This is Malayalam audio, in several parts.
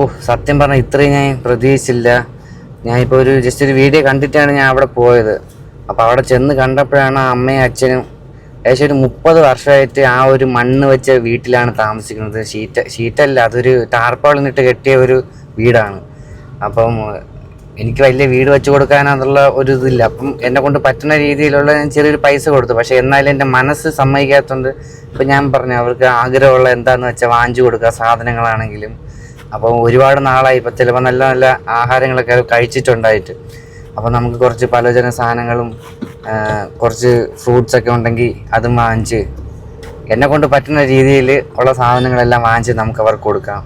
ഓ സത്യം പറഞ്ഞാൽ ഇത്രയും ഞാൻ പ്രതീക്ഷിച്ചില്ല. ഞാൻ ഇപ്പോൾ ഒരു ജസ്റ്റ് ഒരു വീഡിയോ കണ്ടിട്ടാണ് ഞാൻ അവിടെ പോയത്. അപ്പോൾ അവിടെ ചെന്ന് കണ്ടപ്പോഴാണ് അമ്മയും അച്ഛനും ഏകദേശം ഒരു മുപ്പത് വർഷമായിട്ട് ആ ഒരു മണ്ണ് വെച്ച വീട്ടിലാണ് താമസിക്കുന്നത്. ഷീറ്റ് ഷീറ്റല്ല അതൊരു ടാർപ്പാളിനിട്ട് കെട്ടിയ ഒരു വീടാണ്. അപ്പം എനിക്ക് വലിയ വീട് വെച്ച് കൊടുക്കാനെന്നുള്ള ഒരു ഇതില്ല. അപ്പം എന്നെ കൊണ്ട് പറ്റുന്ന രീതിയിലുള്ള ഞാൻ ചെറിയൊരു പൈസ കൊടുത്തു. പക്ഷേ എന്നാലും എന്റെ മനസ്സ് സമ്മതിക്കാത്തതുകൊണ്ട് ഇപ്പം ഞാൻ പറഞ്ഞു അവർക്ക് ആഗ്രഹമുള്ള എന്താണെന്ന് വെച്ചാൽ വാങ്ങിച്ചു കൊടുക്കുക സാധനങ്ങളാണെങ്കിലും. അപ്പം ഒരുപാട് നാളായി. ഇപ്പം ചിലപ്പോൾ നല്ല നല്ല ആഹാരങ്ങളൊക്കെ കഴിച്ചിട്ടുണ്ടായിട്ട്. അപ്പം നമുക്ക് കുറച്ച് പലചന സാധനങ്ങളും കുറച്ച് ഫ്രൂട്ട്സ് ഒക്കെ ഉണ്ടെങ്കിൽ അതും വാങ്ങിച്ച് എന്നെ കൊണ്ട് പറ്റുന്ന രീതിയിൽ ഉള്ള സാധനങ്ങളെല്ലാം വാങ്ങിച്ച് നമുക്ക് അവർക്ക് കൊടുക്കാം.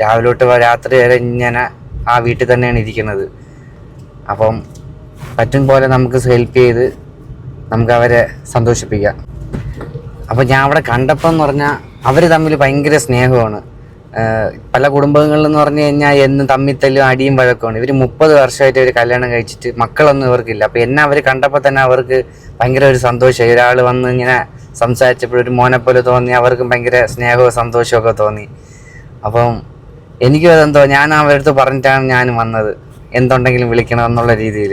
രാവിലെ തൊട്ട് രാത്രി വരെ ഇങ്ങനെ ആ വീട്ടിൽ തന്നെയാണ് ഇരിക്കുന്നത്. അപ്പം പറ്റും പോലെ നമുക്ക് ഹെൽപ്പ് ചെയ്ത് നമുക്ക് അവരെ സന്തോഷിപ്പിക്കാം. അപ്പം ഞാൻ അവിടെ കണ്ടപ്പോൾ എന്ന് പറഞ്ഞാൽ അവർ തമ്മിൽ ഭയങ്കര സ്നേഹമാണ്. പല കുടുംബങ്ങളിലെന്ന് പറഞ്ഞു കഴിഞ്ഞാൽ എന്നും തമ്മിത്തല്ലും അടിയും വഴക്കമാണ്. ഇവർ മുപ്പത് വർഷമായിട്ട് ഇവർ കല്യാണം കഴിച്ചിട്ട് മക്കളൊന്നും ഇവർക്കില്ല. അപ്പം എന്നെ അവർ കണ്ടപ്പോൾ തന്നെ അവർക്ക് ഭയങ്കര ഒരു സന്തോഷമായി ഒരാൾ വന്ന് ഇങ്ങനെ സംസാരിച്ചപ്പോൾ ഒരു മോനെ പോലെ തോന്നി അവർക്കും ഭയങ്കര സ്നേഹവും സന്തോഷവും ഒക്കെ തോന്നി. അപ്പം എനിക്കും അതെന്തോ ഞാൻ അവരടുത്ത് പറഞ്ഞിട്ടാണ് ഞാൻ വന്നത്. എന്തുണ്ടെങ്കിലും വിളിക്കണം എന്നുള്ള രീതിയിൽ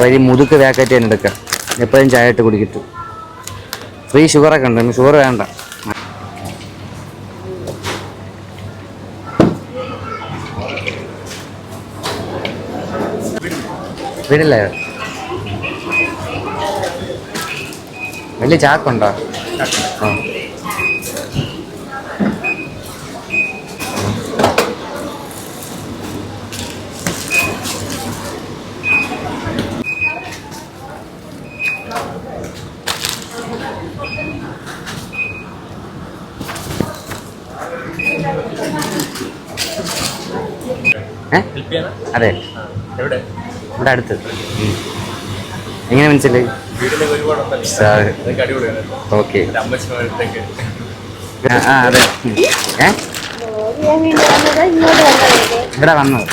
വരി മുതുക്ക് പാക്കറ്റ് തന്നെ എടുക്കാം. എപ്പോഴും ചായ ഇട്ട് കുടിക്കട്ടു. ഫ്രീ ഷുഗറൊക്കെ ഉണ്ട് ഷുഗർ വേണ്ട. വീടില്ലേ വലിയ ചാക്കുണ്ടോ? ആ. അതെ. എവിടെ? ഇവിടെ അടുത്ത്. എങ്ങനെ മനസ്സിലായി ഓക്കെ. ആ അതെ. ഏ? ഇവിടെ വന്നത്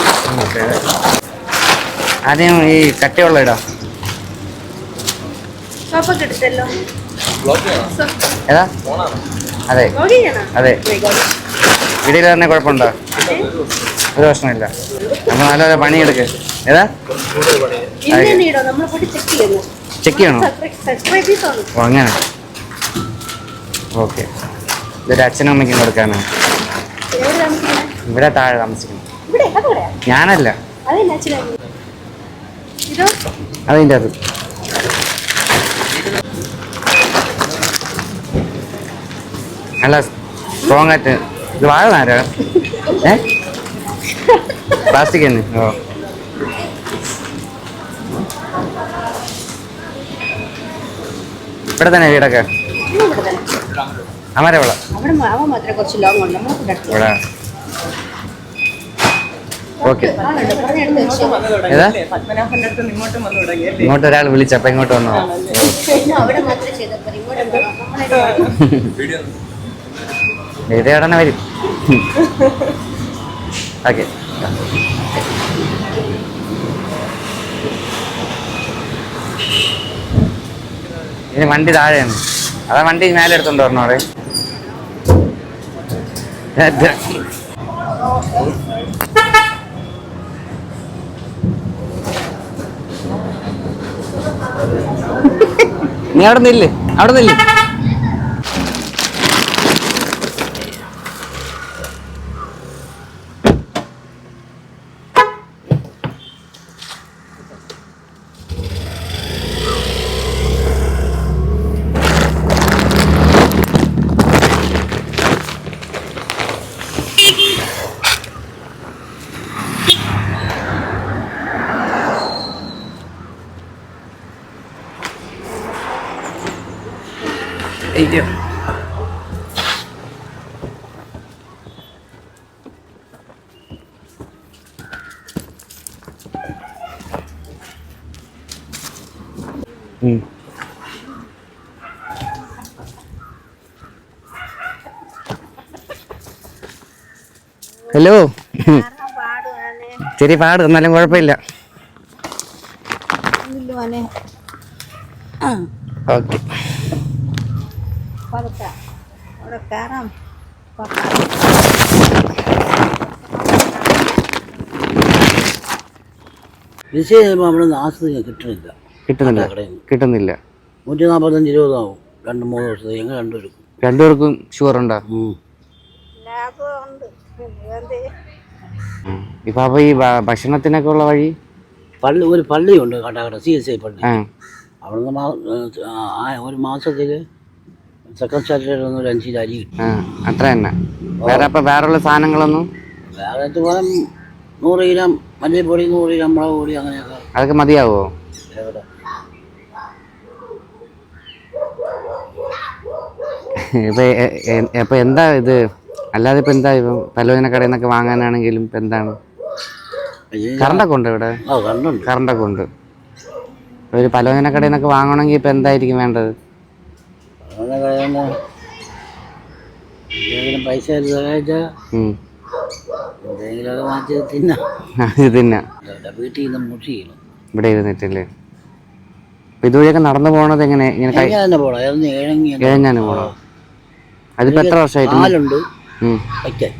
ആദ്യം ഈ കട്ടിയുള്ള ഇടാം. ഏതാ? അതെ. അതെ. വീട്ടിൽ തന്നെ കുഴപ്പമുണ്ടോ? ഒരു പ്രശ്നമില്ല. നമ്മൾ നല്ലപോലെ പണിയെടുക്ക്. ഏതാ? ചെക്ക് ചെയ്യണോ. ഓ അങ്ങനെ. ഓക്കെ. ഇതൊരു അച്ഛനും അമ്മയ്ക്കും കൊടുക്കാനാണ് ഇവിടെ താഴെ താമസിക്കുന്നു. ഞാനല്ല. അതിന്റെ അത് നല്ല സ്ട്രോങ് ആയിട്ട് ഇത് വാഴ നേരം ഏ? പ്ലാസ്റ്റിക് തന്നെ? ഓ ഇവിടെ തന്നെ വീടൊക്കെ? അമര ഇവിടെ അമരവിള ഓക്കെ ഏതാ? ഇങ്ങോട്ടും വന്നു തുടങ്ങിയല്ലേ ഇങ്ങോട്ട് ഒരാൾ വിളിച്ചപ്പോ ഇങ്ങോട്ട് വന്നോ? വീഡിയോ വേദയോടനെ വരും. ഓക്കെ ഇനി വണ്ടി താഴെയാണ്. അതാ വണ്ടി മേലെ എടുത്തോണ്ട് വരണോ അവിടെ? നീ അവിടെ നിന്നില്ലേ അവിടെ നില്ല്. അയ്യോ. ഹലോ ചെറിയ പാട്. എന്നാലും കുഴപ്പമില്ല മോനെ ഓക്കെ പതുക്കെ അവിടെ കയറാം വിഷയം ചെയ്യുമ്പോൾ നമ്മുടെ നാശത്തിന് കിട്ടുന്നില്ല. കിട്ടുന്നില്ല കിട്ടുന്നില്ല. നൂറ്റി നാൽപ്പത്തഞ്ച് രൂപതാവും രണ്ട് മൂന്ന് രണ്ടുപേർക്കും. രണ്ടുപേർക്കും ഷുഗർ ഉണ്ടോ? ഇപ്പൊ അപ്പൊ ഈ ഭക്ഷണത്തിനൊക്കെ ഉള്ള വഴി? പള്ളി ഒരു പള്ളിയുണ്ട് കാട്ടാക്കട സി എസ് ഐ പള്ളി. അവിടുന്ന് ഒരു മാസത്തിൽ സെക്കൻഡ് സാറ്റർഡേ ഒന്ന് ഒരു അഞ്ച് അരി അത്ര തന്നെ. വേറെ അപ്പൊ വേറെയുള്ള സാധനങ്ങളൊന്നും? വേറെ നൂറ് കിലോ മല്ലിപ്പൊടി നൂറ് കിലോ മുളക് പൊടി അങ്ങനെയൊക്കെ. അതൊക്കെ മതിയാവോ? എവിടെ ഇപ്പൊ എന്താ ഇത്? അല്ലാതെ ഇപ്പൊ എന്താ ഇപ്പം പലോചന കടയിൽ നിന്നൊക്കെ വാങ്ങാനാണെങ്കിലും ഇപ്പൊ എന്താണ്? കറണ്ടൊക്കെ ഉണ്ട് ഇവിടെ? കറണ്ടൊക്കെ ഉണ്ട്. ഒരു പലോചന കടയിൽ നിന്നൊക്കെ വാങ്ങണമെങ്കിൽ ഇപ്പൊ എന്തായിരിക്കും വേണ്ടത്? പൈസ. എന്തെങ്കിലുമൊക്കെ മാറ്റി തിന്നാം. ഇത് തന്നെ. ഇവിടെ വീട്ടിൽ നിന്ന് മുഷി ചെയ്യണം ഇവിടെ ഇരുന്നിട്ടില്ലേ? അപ്പൊ ഇതുവഴിയൊക്കെ നടന്നു പോണത് എങ്ങനെ? ഇങ്ങനെ കൈ എങ്ങനെ തന്നെ പോണം? ഏതൊന്ന് ഏഴങ്ങി ഇഴഞ്ഞാണ് പോണം? അതിപ്പോ എത്ര വർഷമായിട്ട് കാലുണ്ട് ഉം. വയ്ക്കാൻ.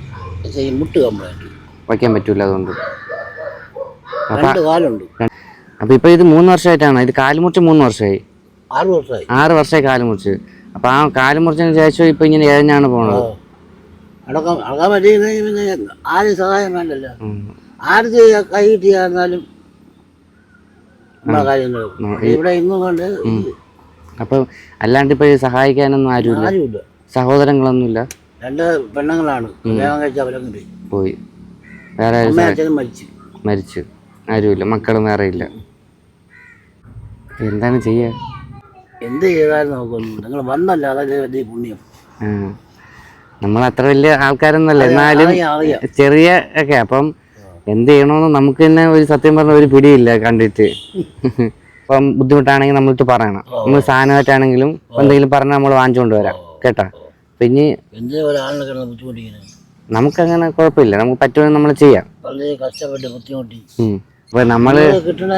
പക്ഷേ ഈ മുട്ട് കംപ്ലൈന്റ്. വയ്ക്കാൻ പറ്റൂല അതുകൊണ്ട്. രണ്ട് കാലുണ്ട്. അപ്പൊ ഇപ്പൊ ഇത് മൂന്ന് വർഷമായിട്ടാണ്? ഇത് കാലുമുറിച്ച് മൂന്ന് വർഷമായി. ആറ് വർഷമായി. ആറ് വർഷമായി കാലുമുറിച്ച്. അപ്പൊ ആ കാലുമുറിച്ചതിന് ശേഷം ഇപ്പൊ ഇങ്ങനെ ഇഴഞ്ഞാണ് പോണത്? അടക്കം അടക്കാൻ പറ്റിയിരുന്നെങ്കിൽ പിന്നെ ആരും സഹായം വേണ്ടല്ലോ. ആർക്ക് കൈ കിട്ടിയായിരുന്നാലും നമ്മളെ കാര്യം നടക്കും. ഇവിടെ ഇന്നും കൊണ്ട് അപ്പൊ അല്ലാണ്ട് ഇപ്പൊ സഹായിക്കാനൊന്നും ആരുമില്ല? സഹോദരങ്ങളൊന്നുമില്ല? രണ്ട് പെണ്ണുങ്ങളാണ്. കല്യാണം കഴിച്ച അവരൊക്കെ പോയി. പോയി. വേറെ മരിച്ചു. മരിച്ചു. ആരുമില്ല. മക്കളും വേറെ ഇല്ല. എന്താണ് ചെയ്യാ? എന്ത് ചെയ്താലും നോക്കുന്നു നിങ്ങൾ വന്നല്ല അതൊക്കെ വലിയ പുണ്യം. നമ്മൾ അത്ര വലിയ ആൾക്കാരൊന്നുമല്ല. എന്നാലും ചെറിയ ഒക്കെ. അപ്പം എന്ത് ചെയ്യണമെന്ന് നമുക്ക് തന്നെ ഒരു സത്യം പറഞ്ഞ ഒരു പിടിയില്ല കണ്ടിട്ട്. ഇപ്പം ബുദ്ധിമുട്ടാണെങ്കിൽ നമ്മളിട്ട് പറയണം. നമ്മൾ സാധനമായിട്ടാണെങ്കിലും എന്തെങ്കിലും പറഞ്ഞാൽ നമ്മൾ വാങ്ങിച്ചുകൊണ്ട് വരാം. കേട്ടാ? പിന്നെ നമുക്കങ്ങനെ കുഴപ്പമില്ല. നമുക്ക് പറ്റുമെന്ന് നമ്മൾ ചെയ്യാം. കഷ്ടപ്പെട്ട് ബുദ്ധിമുട്ടി. അപ്പൊ നമ്മൾ കിട്ടുന്ന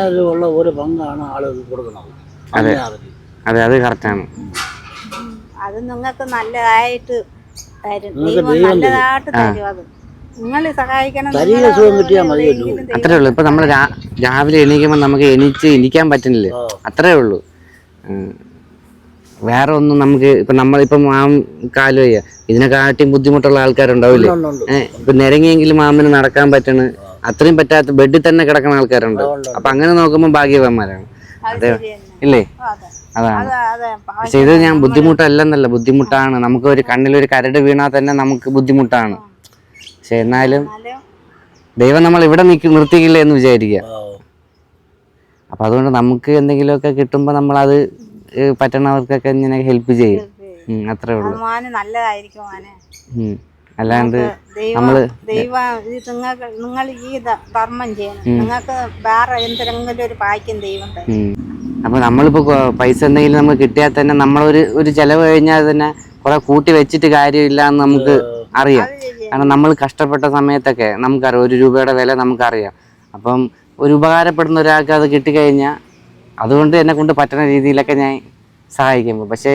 ഒരു പങ്കാണ് ആളുകൾ കൊടുക്കുന്നത്. അങ്ങനെ അവർ. അതെ അത് കറക്റ്റാണ് അത് നിങ്ങൾക്ക് നല്ലതായിട്ട് തരും. നിങ്ങൾക്ക് ദൈവം ദൈവം നല്ലതായിട്ട് തരും അത്. നിങ്ങൾ സഹായിക്കണം അത്രേ ഉള്ളൂ. ഇപ്പൊ നമ്മൾ രാവിലെ എണീക്കുമ്പോൾ നമുക്ക് എണീച്ച് ഇരിക്കാൻ പറ്റുന്നില്ല. അത്രേ ഉള്ളൂ. വേറെ ഒന്നും നമുക്ക് ഇപ്പൊ നമ്മളിപ്പം മാം കാലു വയ്യ. ഇതിനെക്കാട്ടിയും ബുദ്ധിമുട്ടുള്ള ആൾക്കാരുണ്ടാവില്ലേ? ഇപ്പൊ നിരങ്ങിയെങ്കിലും മാമിന് നടക്കാൻ പറ്റണ്. അത്രയും പറ്റാത്ത ബെഡിൽ തന്നെ കിടക്കുന്ന ആൾക്കാരുണ്ട്. അപ്പൊ അങ്ങനെ നോക്കുമ്പോൾ ഭാഗ്യവാന്മാരാണ്. അതെ ഇല്ലേ? അതാണ്. അതെ പക്ഷെ ഇത് ഞാൻ ബുദ്ധിമുട്ടല്ലെന്നല്ല ബുദ്ധിമുട്ടാണ്. നമുക്ക് ഒരു കണ്ണിലൊരു കരട് വീണാൽ തന്നെ നമുക്ക് ബുദ്ധിമുട്ടാണ്. പക്ഷെ എന്നാലും ദൈവം നമ്മൾ ഇവിടെ നിൽക്കി നിർത്തിക്കില്ല എന്ന് വിചാരിക്കുക. അപ്പൊ അതുകൊണ്ട് നമുക്ക് എന്തെങ്കിലുമൊക്കെ കിട്ടുമ്പോൾ നമ്മൾ അത് പറ്റണവർക്കൊക്കെ ഇങ്ങനെ ഹെൽപ്പ് ചെയ്യും. അത്രേ ഉള്ളൂ. മോന് നല്ലതായിരിക്കും മോനെ. ഉം. അല്ലാണ്ട് നമ്മൾ ദൈവം നിങ്ങൾക്ക് നിങ്ങൾ ഈ ധർമ്മം ചെയ്യണം. നിങ്ങൾക്ക് വേറെ എന്തെങ്കിലും ഒരു ഭാഗ്യം ദൈവം. അപ്പൊ നമ്മളിപ്പോ പൈസ എന്തെങ്കിലും നമുക്ക് കിട്ടിയാൽ തന്നെ നമ്മളൊരു ഒരു ചെലവ് കഴിഞ്ഞാൽ തന്നെ കുറെ കൂട്ടി വെച്ചിട്ട് കാര്യമില്ല എന്ന് നമുക്ക് അറിയാം. കാരണം നമ്മൾ കഷ്ടപ്പെട്ട സമയത്തൊക്കെ നമുക്കറിയാം ഒരു രൂപയുടെ വില നമുക്കറിയാം. അപ്പം ഒരു ഉപകാരപ്പെടുന്ന ഒരാൾക്ക് അത് കിട്ടിക്കഴിഞ്ഞാൽ അതുകൊണ്ട് എന്നെ കൊണ്ട് പറ്റുന്ന രീതിയിലൊക്കെ ഞാൻ സഹായിക്കുമ്പോൾ പക്ഷേ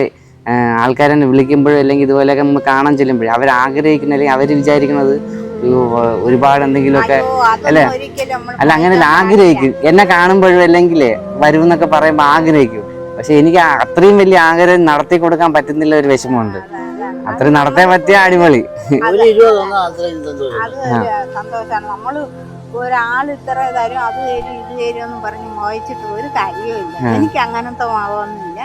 ആൾക്കാരെന്നെ വിളിക്കുമ്പോഴും അല്ലെങ്കിൽ ഇതുപോലെയൊക്കെ നമ്മൾ കാണാൻ ചെല്ലുമ്പോഴേ അവർ ആഗ്രഹിക്കുന്ന അല്ലെങ്കിൽ അവർ വിചാരിക്കുന്നത് ഒരുപാട് എന്തെങ്കിലുമൊക്കെ അല്ലേ? അല്ല അങ്ങനെ ആഗ്രഹിക്കും. എന്നെ കാണുമ്പോഴും അല്ലെങ്കിൽ വരും എന്നൊക്കെ പറയുമ്പോൾ ആഗ്രഹിക്കും. പക്ഷെ എനിക്ക് അത്രയും വലിയ ആഗ്രഹം നടത്തി കൊടുക്കാൻ പറ്റുന്നില്ല ഒരു വിഷമമുണ്ട്. അത്രയും നടത്താൻ പറ്റിയ അടിപൊളി. നമ്മൾ ഒരാൾ ഇത്ര തരും അത് തരും ഇത് തരും എന്ന് പറഞ്ഞ് മോഹിച്ചിട്ട് ഒരു കാര്യവുമില്ല. എനിക്ക് അങ്ങനത്തെ ഭാവമൊന്നുമില്ല.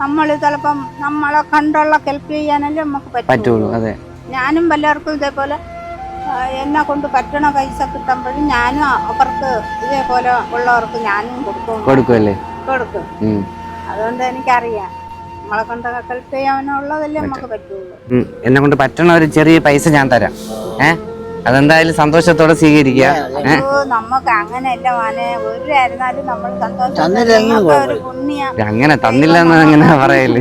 നമ്മൾ ചിലപ്പം നമ്മളെ കണ്ടുള്ള ഹെൽപ്പ് ചെയ്യാനല്ലേ നമുക്ക് പറ്റുള്ളൂ. അതെ. ഞാനും പലർക്കും ഇതേപോലെ എന്നെ കൊണ്ട് പറ്റണ പൈസ കിട്ടുമ്പോഴും ഞാനും അവർക്ക് ഇതേപോലെ ഉള്ളവർക്ക് ഞാനും കൊടുക്കും. കൊടുക്കുമല്ലേ കൊടുക്കും. അതുകൊണ്ട് എനിക്കറിയാം. നമ്മളെ കൊണ്ട് ഹെൽപ്പ് ചെയ്യാനുള്ളതല്ലേ നമുക്ക് പറ്റുള്ളൂ. എന്നെ കൊണ്ട് പറ്റണ ഒരു ചെറിയ പൈസ ഞാൻ തരാം. ഏ? അതെന്തായാലും സന്തോഷത്തോടെ സ്വീകരിക്കുക. നമുക്ക് അങ്ങനെയല്ല ഒരു അങ്ങനെ തന്നില്ല എന്ന് അങ്ങനെ പറയൽ?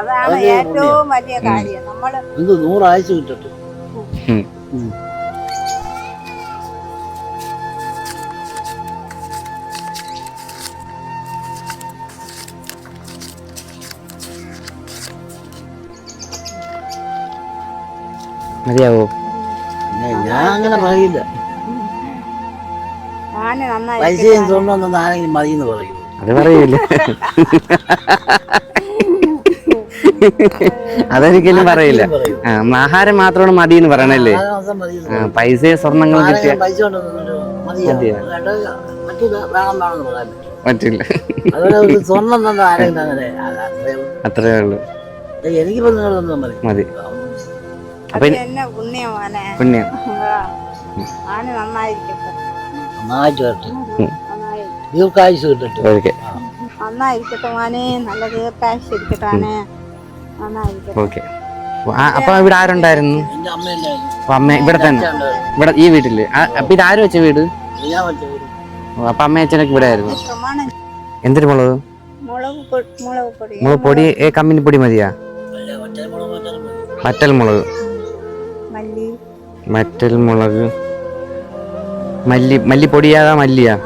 അതാണ് ഏറ്റവും വലിയ കാര്യം. നമ്മൾ നൂറാഴ്ച കിട്ടട്ടെ മതിയാവോ? ഞാൻ അങ്ങനെ പറയില്ല. പൈസയും സ്വർണമൊന്നും ആരെങ്കിലും മതി എന്ന് പറയും. അത് പറയൂല? അതൊരിക്കലും പറയില്ല. ആ, ആഹാരം മാത്രമാണ് മതി എന്ന് പറയണല്ലേ. പൈസയും സ്വർണങ്ങളും കിട്ടിയ പറ്റില്ല. അത്രേ ഉള്ളൂ. എനിക്ക് മതി. പുണ്യം മോനെ. പുണ്യം ഞാൻ നന്നായിരിക്കട്ടെ. നന്നായിട്ട് വരട്ടെ. നന്നായി ദീർഘായുസ് കിട്ടട്ടെ. ഓക്കെ നന്നായിരിക്കട്ടെ മോനെ. നല്ല ദീർഘായിരിക്കട്ടെ മോനെ നന്നായിരിക്കട്ടെ. ഓക്കെ. അപ്പൊ ഇവിടെ ആരുണ്ടായിരുന്നു? അമ്മ ഇവിടെ തന്നെ. ഇവിടെ ഈ വീട്ടിൽ. അപ്പൊ ഇത് ആര് വെച്ച വീട്? അപ്പൊ അമ്മ അച്ഛനൊക്കെ ഇവിടെ ആയിരുന്നു. എന്തൊരു മുളക്? മുളക് പൊടി കമ്മിനി പൊടി. മതിയാ? വറ്റൽ മുളക്. മറ്റൽ മുളക്. മല്ലി മല്ലി പൊടിയാതാ മല്ലിയാ.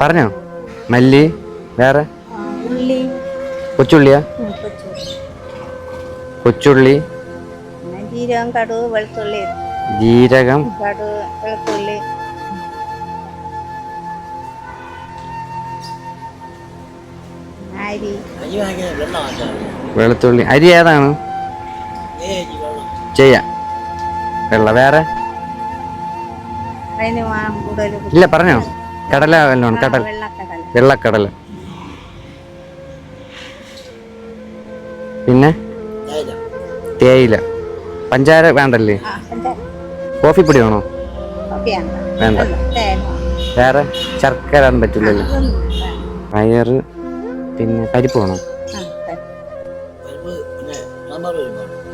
പറഞ്ഞോ. മല്ലി വേറെ? ഉള്ളി. കൊച്ചുള്ളിയാ? കൊച്ചുള്ളി. ജീരകം കടുക് വെളുത്തുള്ളി. ജീരകം. കടുക് വെളുത്തുള്ളി. വെളുത്തുള്ളി. അരി ഏതാണ്? ചെയ്യാം. വെള്ള വേറെ? ഇല്ല പറഞ്ഞോ. കടല വല്ലോണം കടൽ വെള്ളക്കടല. പിന്നെ? തേയില. പഞ്ചാര വേണ്ടല്ലേ? കോഫി പൊടി വേണോ? വേണ്ട. വേറെ? ശർക്കര പറ്റില്ലല്ലോ. പയറ് പിന്നെ പരിപ്പ് വേണോ?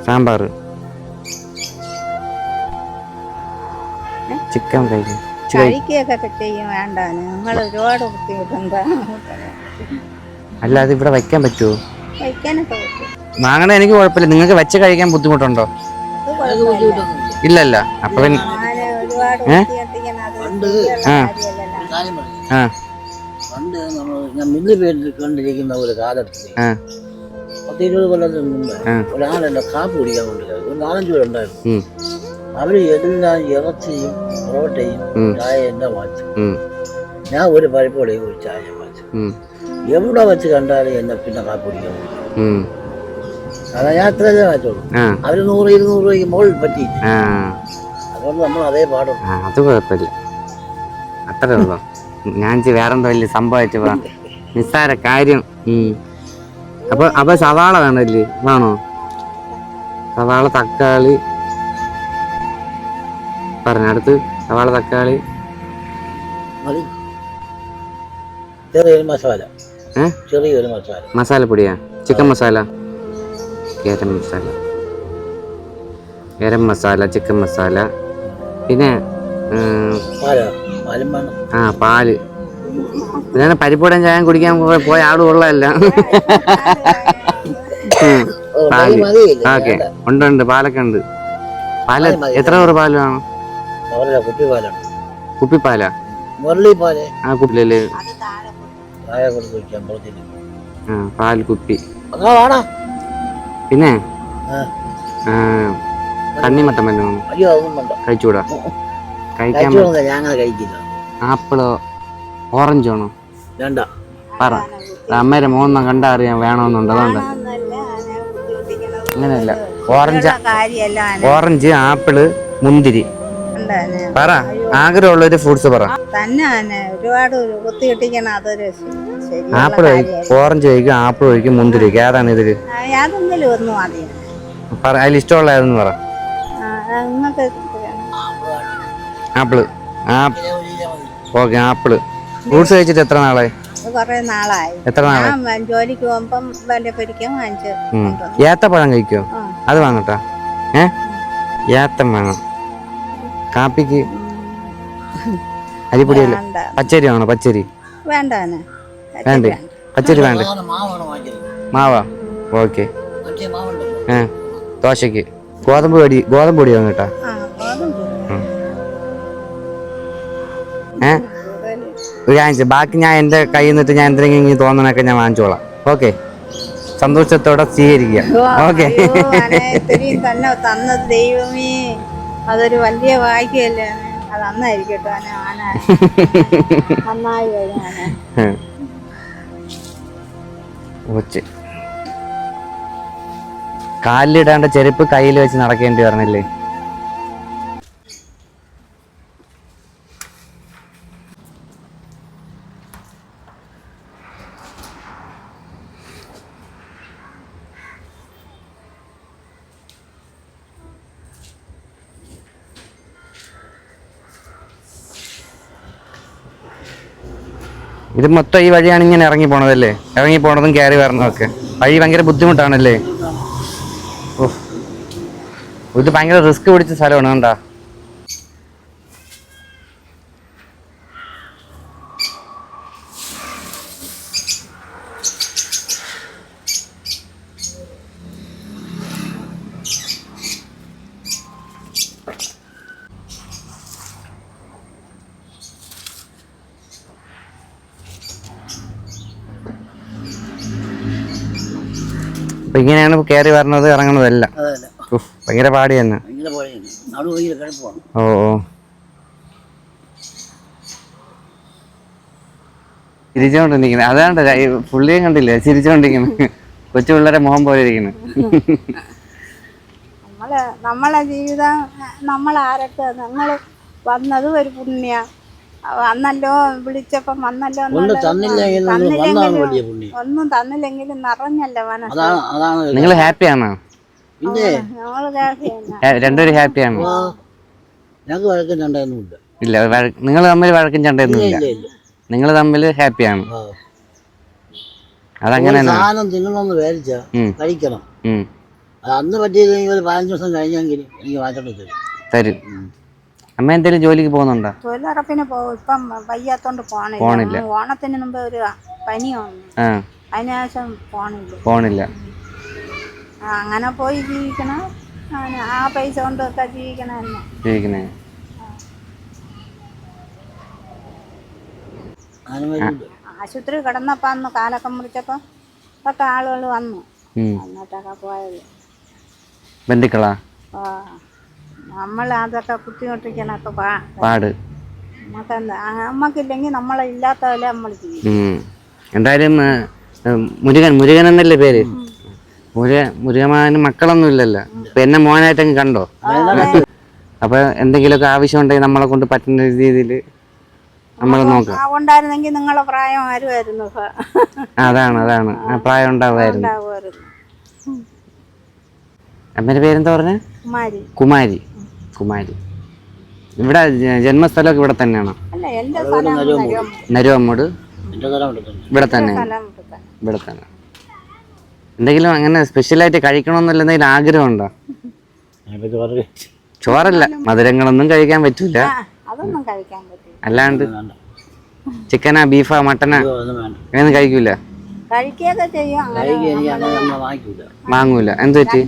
സാമ്പാർ ചിക്കൻ കഴിക്കും കഴിക്കുകയൊക്കെ ചെയ്യും വേണ്ട. നിങ്ങൾ ഒരുപാട് ബുദ്ധിമുട്ടുണ്ട്. അല്ല അത് ഇവിടെ വയ്ക്കാൻ പറ്റുമോ കഴിക്കാനൊക്കെ പറ്റും. വാങ്ങണ എനിക്ക് കുഴപ്പമില്ല. നിങ്ങൾക്ക് വെച്ച് കഴിക്കാൻ ബുദ്ധിമുട്ടുണ്ടോ? ഇല്ലല്ല. അപ്പൊ പണ്ട് നമ്മൾ ഞാൻ മില്ല് പേരിൽ കണ്ടിരിക്കുന്ന ഒരു കാലത്ത് ആ. പത്ത് ഇരുപത് കൊല്ലത്തിന് മുമ്പ്. ഒരാളെന്നെ കാപ്പ് കുടിക്കാൻ കൊണ്ടിരുന്നത് ഒരു നാലഞ്ച് പേരുണ്ടായിരുന്നു. അവർ എല്ലാം ഇറച്ചിയും പൊറോട്ടയും ഉം. ചായ എല്ലാം വാങ്ങിച്ചു ഞാൻ ഒരു പരിപ്പോടെയും ഒരു ചായ വാങ്ങിച്ചു എവിടെ വെച്ച് കണ്ടാലും എന്നെ പിന്നെ കാപ്പിടിക്കാൻ. കാരണം ഞാൻ അത്ര വാങ്ങിച്ചോളൂ അവർ നൂറ് ഇരുന്നൂറ് രൂപയ്ക്ക് മുകളിൽ പറ്റി അതുകൊണ്ട് നമ്മൾ അതേ പാടും അത് കുഴപ്പമില്ല. അത്രേ ഉള്ളൂ. ഞാൻ വേറെന്തോ വലിയ വാ നിസ്സാര കാര്യം. അപ്പൊ അപ്പൊ സവാള വേണല്ലേ വേണോ? സവാള തക്കാളി പറഞ്ഞ അടുത്ത് സവാള തക്കാളി. ചെറിയൊരു മസാല. പൊടിയാ ചെറിയൊരു മസാല. മസാലപ്പൊടിയാ? ചിക്കൻ മസാല? ഗരം മസാല. ഗരം മസാല ചിക്കൻ മസാല. പിന്നെ ആ പാൽ. പിന്നെ പരിപ്പൂടൻ ചായ കുടിക്കാൻ പോയ ആട് ആൾ കൊള്ളല്ല. പാൽ. ഓക്കെ. ഉണ്ട് ഉണ്ട്. പാലൊക്കെ ഉണ്ട്. പാൽ. എത്ര നൂറ് പാൽ വേണം? അവരുടെ കുട്ടിപ്പാലാണ് കുപ്പിപ്പാലാ? മുരളി പാൽ ആ കുപ്പിലല്ലേ? താഴെ കൊടുത്തു. വേണോ പിന്നെ? തണ്ണിമത്തം വല്ലതും അയ്യോ അതൊന്നും വേണ്ട. കഴിച്ചുകൂടാ? കഴിക്കാൻ കഴിച്ചു ഞാൻ അങ്ങനെ കഴിക്കില്ല. ആപ്പിളോ ഓറഞ്ച് ആണോ വേണ്ട. പറ. അമ്മേരെ മോഹം കണ്ടാ അറിയാൻ വേണമെന്നുണ്ട് അതുകൊണ്ട് അങ്ങനെയല്ല ഓറഞ്ച് കാര്യമല്ല ഓറഞ്ച് ആപ്പിൾ മുന്തിരി. പറ. ആഗ്രഹമുള്ള ഒരു ഫ്രൂട്ട്സ് പറ. തന്നെ തന്നെ ഒരുപാട് കുത്തി കിട്ടിക്കണം അതൊരു ശ- ശരിയുള്ള ആപ്പിൾ ഓറഞ്ച് കഴിക്കും ആപ്പിൾ കഴിക്കും മുന്തിരി കഴിക്കും ഏതാണ് ഇതിൽ? ഒന്നും പറ അതിൽ ഇഷ്ടമുള്ള ഏതെന്ന് പറ. ആപ്പിൾ. Okay apple. ഫ്രൂട്ട്സ് കഴിച്ചിട്ട് എത്ര നാളായി? കുറെ നാളായി. എത്ര നാളായി? ജോലിക്ക് പോകുമ്പം വാങ്ങിച്ച് ഏത്തപ്പഴം കഴിക്കോ? അത് വാങ്ങട്ടാ. ഏ? ഏത്തം വേണം കാപ്പിക്ക് അരിപ്പൊടിയല്ല? പച്ചരി വേണോ പച്ചരി. വേണ്ട പച്ചരി വേണ്ട? മാവാ ഓക്കെ. ദോശക്ക് ഗോതമ്പ് പൊടി ഗോതമ്പ് പൊടി വേണം കേട്ടാ. ഏഹ് ഏ. ഒരു. ബാക്കി ഞാൻ എന്റെ കയ്യിൽ നിന്നിട്ട് ഞാൻ എന്തെങ്കിലും തോന്നണൊക്കെ ഞാൻ വാങ്ങിച്ചോളാം. ഓക്കെ. സന്തോഷത്തോടെ സ്വീകരിക്കുക. ഓക്കെ. തന്നെ തന്നത് ദൈവമേ. അതൊരു വലിയ ഭാഗ്യമല്ലേ. അത് അന്നായിരിക്കട്ടോ ആന നന്നായി കാലിലിടാണ്ട ചെരുപ്പ് കയ്യിൽ വെച്ച് നടക്കേണ്ടി വരണില്ലേ? ഇത് മൊത്തം ഈ വഴിയാണ് ഇങ്ങനെ ഇറങ്ങി പോണതല്ലേ? ഇറങ്ങി പോണതും കയറി വരണതൊക്കെ. വഴി ഭയങ്കര ബുദ്ധിമുട്ടാണല്ലേ? ഓ ഇത് ഭയങ്കര റിസ്ക് പിടിച്ച സ്ഥലമാണ് കണ്ടാ. അപ്പൊ ഇങ്ങനെയാണ് കയറി വരണത് ഇറങ്ങണതെല്ലാം അതല്ല. ഭയങ്കര പാടി തന്നെ. ഓ ഓ. ചിരിച്ചോണ്ടിരിക്കുന്നത് അതാണ്ട് പുള്ളിയും കണ്ടില്ലേ? ചിരിച്ചോണ്ടിരിക്കുന്നത് കൊച്ചു പിള്ളേരെ മുഖം പോലെ ഇരിക്കുന്നു. നമ്മളെ നമ്മളെ ജീവിതം നമ്മൾ ആരൊക്കെ നമ്മൾ വന്നത് ഒരു പുണ്യ. വന്നല്ലോ വിളിച്ചപ്പം വന്നല്ലോ ഒന്ന് തന്നില്ലെങ്കിൽ വലിയ പുണ്യം. ഒന്നും തന്നില്ലെങ്കിലും നിറഞ്ഞല്ലോ മനസ്സ്. അതാണ് അതാണ് നിങ്ങൾ ഹാപ്പിയാണോ? പിന്നെ രണ്ടുപേരും ഹാപ്പിയാണ്? ഞങ്ങൾക്ക് വഴക്കും രണ്ടായിരുന്നില്ല ഇല്ല. നിങ്ങൾ തമ്മിൽ വഴക്കും ചണ്ടയൊന്നുമില്ല ഇല്ല ഇല്ല. നിങ്ങൾ തമ്മിൽ ഹാപ്പിയാണ്. അതങ്ങനെ സാധനം തിന്നണമെന്ന് കഴിക്കണം. അന്ന് പറ്റിയില്ലെങ്കിൽ ഒരു പതിനഞ്ച് ദിവസം കഴിഞ്ഞെങ്കിൽ എനിക്ക് മാറ്റേണ്ടി തരും. തരും. അമ്മ എന്തെങ്കിലും ജോലിക്ക് പോകുന്നുണ്ടോ? തൊഴിലുറപ്പിന് പോകും ഇപ്പം വയ്യാത്തോണ്ട് പോണില്ല. പോണില്ല. ഓണത്തിന് മുമ്പ് ഒരു പനി വന്നു അതിനുശേഷം പോണില്ല. പോണില്ല. ആ, അങ്ങനെ പോയി ജീവിക്കണം. ആ പൈസ കൊണ്ടൊക്കെ ജീവിക്കണ ജീവിക്കണേ. ആശുപത്രി കിടന്നപ്പോ അന്ന് കാലൊക്കെ മുറിച്ചപ്പോ ഒക്കെ ആളുകൾ വന്നു. എന്നിട്ടൊക്കെ പോയത്. ബന്ധുക്കളാ? ആ. നമ്മൾ അതൊക്കെ കുത്തിമുട്ടിക്കണൊക്കെ പാ പാട്. നമുക്ക് എന്താ നമ്മക്കില്ലെങ്കിൽ നമ്മളെ ഇല്ലാത്ത പോലെ നമ്മൾ ചെയ്യും എന്തായാലും മുരുകൻ മുരുകൻ എന്നല്ലേ പേര്? മുരുക മുരുകമാന് മക്കളൊന്നും ഇല്ലല്ലോ ഇപ്പൊ എന്നെ മോനായിട്ടങ്ങ് കണ്ടോ? അപ്പൊ എന്തെങ്കിലുമൊക്കെ ആവശ്യം ഉണ്ടെങ്കിൽ നമ്മളെ കൊണ്ട് പറ്റുന്ന രീതിയിൽ നമ്മൾ നോക്കാം. ആ ഉണ്ടായിരുന്നെങ്കിൽ നിങ്ങളെ പ്രായം ആരുമായിരുന്നു? അതാണ് അതാണ്. പ്രായം ഉണ്ടാവുമായിരുന്നു. അമ്മേന്റെ പേരെന്താ പറഞ്ഞ? കുമാരി. കുമാരി. കുമാരി. ഇവിടെ ജന്മസ്ഥലമൊക്കെ ഇവിടെ തന്നെയാണ്? നരുവമ്മൂട്. ഇവിടെ തന്നെ. ഇവിടെ തന്നെ. എന്തെങ്കിലും അങ്ങനെ സ്പെഷ്യലായിട്ട് കഴിക്കണമെന്നുള്ള എന്തെങ്കിലും ആഗ്രഹമുണ്ടോ? ചോറല്ല മധുരങ്ങളൊന്നും കഴിക്കാൻ പറ്റൂല. അതൊന്നും കഴിക്കാൻ പറ്റില്ല അല്ലാണ്ട് ചിക്കനാ ബീഫാ മട്ടനാ? അങ്ങനെയൊന്നും കഴിക്കൂല? വാങ്ങൂല. എന്ത് പറ്റി?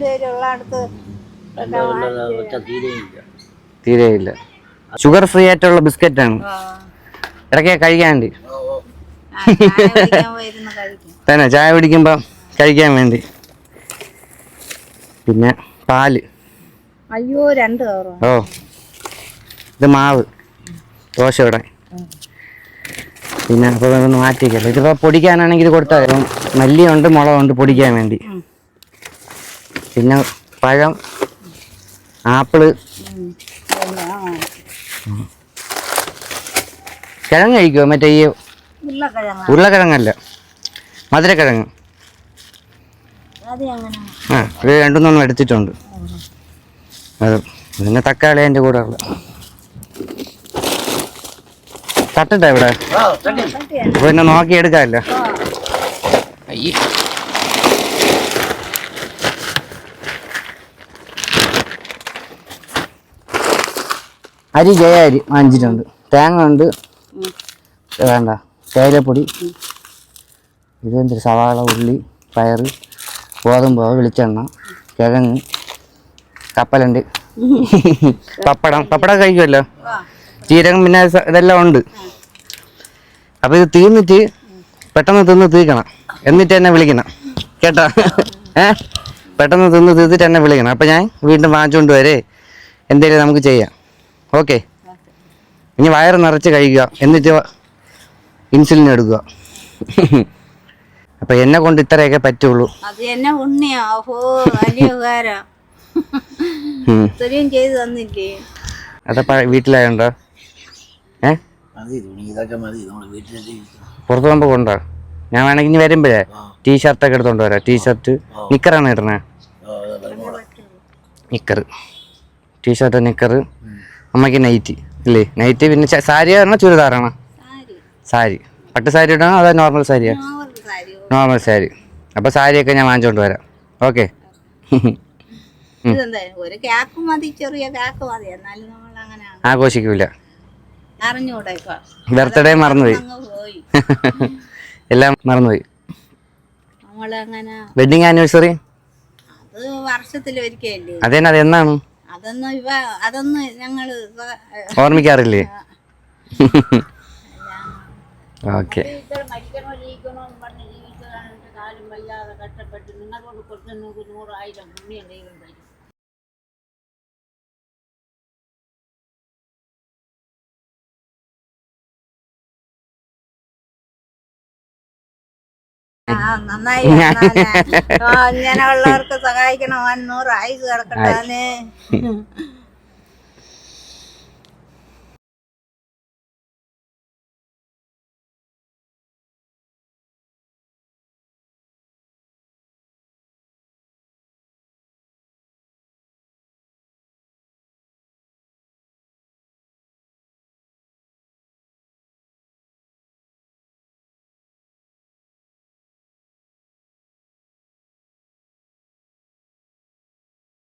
തീരെയില്ല ഷുഗർ ഫ്രീ ആയിട്ടുള്ള ബിസ്ക്കറ്റ് ആണ് ഇടയ്ക്ക് കഴിക്കാണ്ട് തന്നെ ചായ പിടിക്കുമ്പോ കഴിക്കാൻ വേണ്ടി. പിന്നെ പാൽ. അയ്യോ രണ്ട് ഓ. ഇത് മാവ്. ദോശ ഇവിടെ. പിന്നെ അപ്പോൾ ഒന്ന് മാറ്റിക്കല്ലോ ഇതിപ്പോൾ പൊടിക്കാനാണെങ്കിൽ ഇത് കൊടുത്താൽ മല്ലിയുണ്ട് മുളകുണ്ട് പൊടിക്കാൻ വേണ്ടി. പിന്നെ പഴം. ആപ്പിൾ. കിഴങ്ങ് കഴിക്കുമോ മറ്റേ ഈ ഉരുളക്കിഴങ്ങ്. ഉരുളക്കിഴങ്ങല്ല. മധുരക്കിഴങ്ങ്. ആ ഇത് രണ്ടുമൂന്നെണ്ണം എടുത്തിട്ടുണ്ട്. അത് പിന്നെ തക്കാളി അതിന്റെ കൂടെ ഉള്ള. തട്ടിട്ടാ ഇവിടെ? പിന്നെ നോക്കി എടുക്കാമല്ലോ. അയ്യേ. അരി ജയ അരി വാങ്ങിച്ചിട്ടുണ്ട്. തേങ്ങ ഉണ്ട് വേണ്ട. തേയിലപ്പൊടി. ഇതെന്തൊരു സവാള ഉള്ളി പയർ ഗോതമ്പ് വെളിച്ചെണ്ണ കിഴങ്ങ് കപ്പലുണ്ട്. പപ്പടം. പപ്പടം കഴിക്കുമല്ലോ? ചീരകം പിന്നെ ഇതെല്ലാം ഉണ്ട്. അപ്പോൾ ഇത് തീന്നിട്ട് പെട്ടെന്ന് തിന്ന് തീക്കണം. എന്നിട്ട് എന്നെ വിളിക്കണം. കേട്ടോ? ഏ? പെട്ടെന്ന് തിന്ന് തീർത്തിട്ട് എന്നെ വിളിക്കണം. അപ്പോൾ ഞാൻ വീണ്ടും വാങ്ങിച്ചുകൊണ്ട് വരെ. എന്തെങ്കിലും നമുക്ക് ചെയ്യാം. ഓക്കെ. ഇനി വയറ് നിറച്ച് കഴിക്കുക. എന്നിട്ട് ഇൻസുലിൻ എടുക്കുക. അപ്പൊ എന്നെ കൊണ്ട് ഇത്രയൊക്കെ പറ്റുള്ളൂ. അത് എന്നെ ഉണ്ണിയാ. ഓഹോ വലിയ ഉപകാരം. ഉം. ഇത്രയും ചെയ്ത് തന്നില്ലേ? അതപ്പോ വീട്ടിലായോണ്ടോ? ഏ? പുറത്ത് പോകുമ്പോൾ കൊണ്ടോ? ഞാൻ വേണമെങ്കിൽ ഇനി വരുമ്പോഴേ ടീ ഷർട്ടൊക്കെ എടുത്തോണ്ട് വരാം. ടീഷർട്ട്. നിക്കറാണ് ഇടണേ? നിക്കർ ടീഷർട്ട് നിക്കർ അമ്മയ്ക്ക് നൈറ്റ് അല്ലേ നൈറ്റ് പിന്നെ സാരി പറഞ്ഞാൽ ചുരിദാറാണോ? സാരി. പട്ട് സാരി ഇടണോ അതോ നോർമൽ സാരിയാ? നോർമൽ സാരി അപ്പോൾ സാരിയൊക്കെ ഞാൻ വാങ്ങിച്ചോണ്ട് വരാം. ഓക്കെ ആഘോഷിക്കൂല. ബർത്ത്ഡേ മറന്നുപോയി. എല്ലാം മറന്നുപോയി. വെഡിങ് ആനിവേഴ്സറി അത് വർഷത്തിൽ ഒരിക്കലല്ലേ അതന്നെ അത് എന്നാണ് അതൊന്നും ഇവ അതൊന്നും ഞങ്ങൾ ഓർമ്മിക്കാറില്ലേ? ഓക്കെ. മരിക്കണോ ജീവിക്കണോ എന്ന് പറഞ്ഞ് ജീവിച്ചതാണ് എന്റെ കാലും വയ്യാതെ കഷ്ടപ്പെട്ട് നിങ്ങളോട് കൊടുത്ത് നിങ്ങൾക്ക് നൂറായിരം പുണ്യം ദൈവം നന്നായി ഇങ്ങനെയുള്ളവർക്ക് സഹായിക്കണം? നൂറ് ആയുസ് കിടക്കട്ടാന്